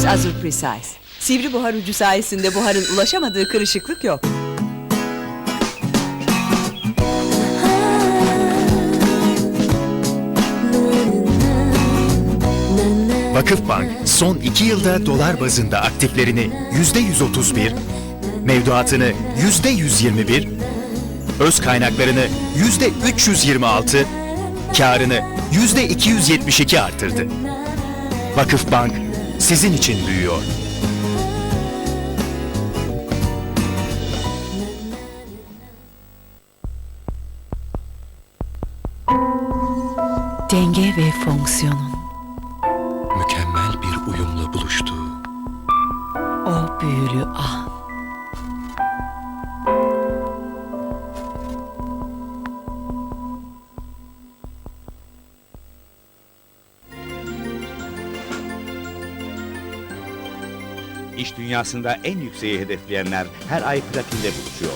Philips Azure Precise. Sivri buhar ucu sayesinde buharın ulaşamadığı kırışıklık yok. Vakıfbank son 2 yılda dolar bazında aktiflerini %131, mevduatını %121, öz kaynaklarını %326, karını %272 arttırdı. Vakıfbank sizin için büyüyor. Denge ve fonksiyonun mükemmel bir uyumla buluştuğu o büyülü an. İş dünyasında en yükseği hedefleyenler her ay platinde buluşuyor.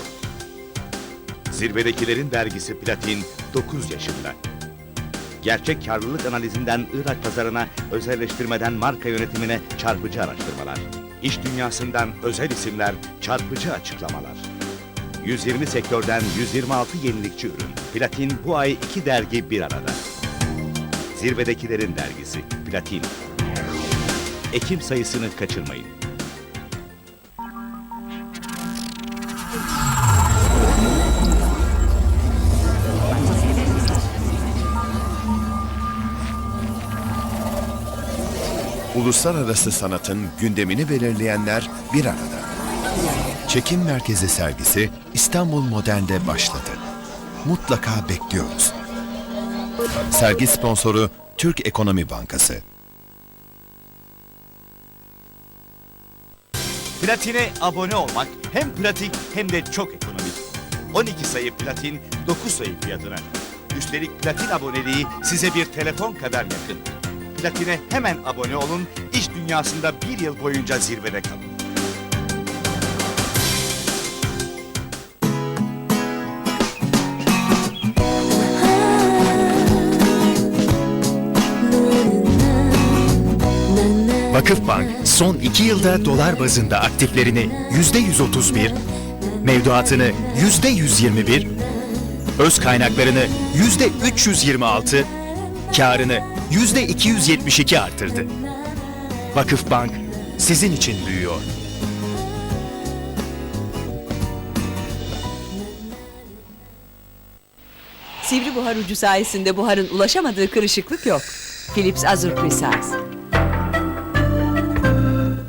Zirvedekilerin dergisi Platin 9 yaşında. Gerçek karlılık analizinden Irak pazarına, özelleştirmeden marka yönetimine çarpıcı araştırmalar. İş dünyasından özel isimler, çarpıcı açıklamalar. 120 sektörden 126 yenilikçi ürün. Platin bu ay iki dergi bir arada. Zirvedekilerin dergisi Platin. Ekim sayısını kaçırmayın. Uluslararası sanatın gündemini belirleyenler bir arada. Çekim Merkezi sergisi İstanbul Modern'de başladı. Mutlaka bekliyoruz. Sergi sponsoru Türk Ekonomi Bankası. Platine abone olmak hem pratik hem de çok ekonomik. 12 sayı platin 9 sayı fiyatına. Üstelik platin aboneliği size bir telefon kadar yakın. Platine hemen abone olun, iş dünyasında bir yıl boyunca zirvede kalın. Vakıfbank son 2 yılda dolar bazında aktiflerini %131, mevduatını %121, öz kaynaklarını %326, karını %272 arttırdı. Vakıfbank sizin için büyüyor. Sivri buhar ucu sayesinde buharın ulaşamadığı kırışıklık yok. Philips Azure Precise.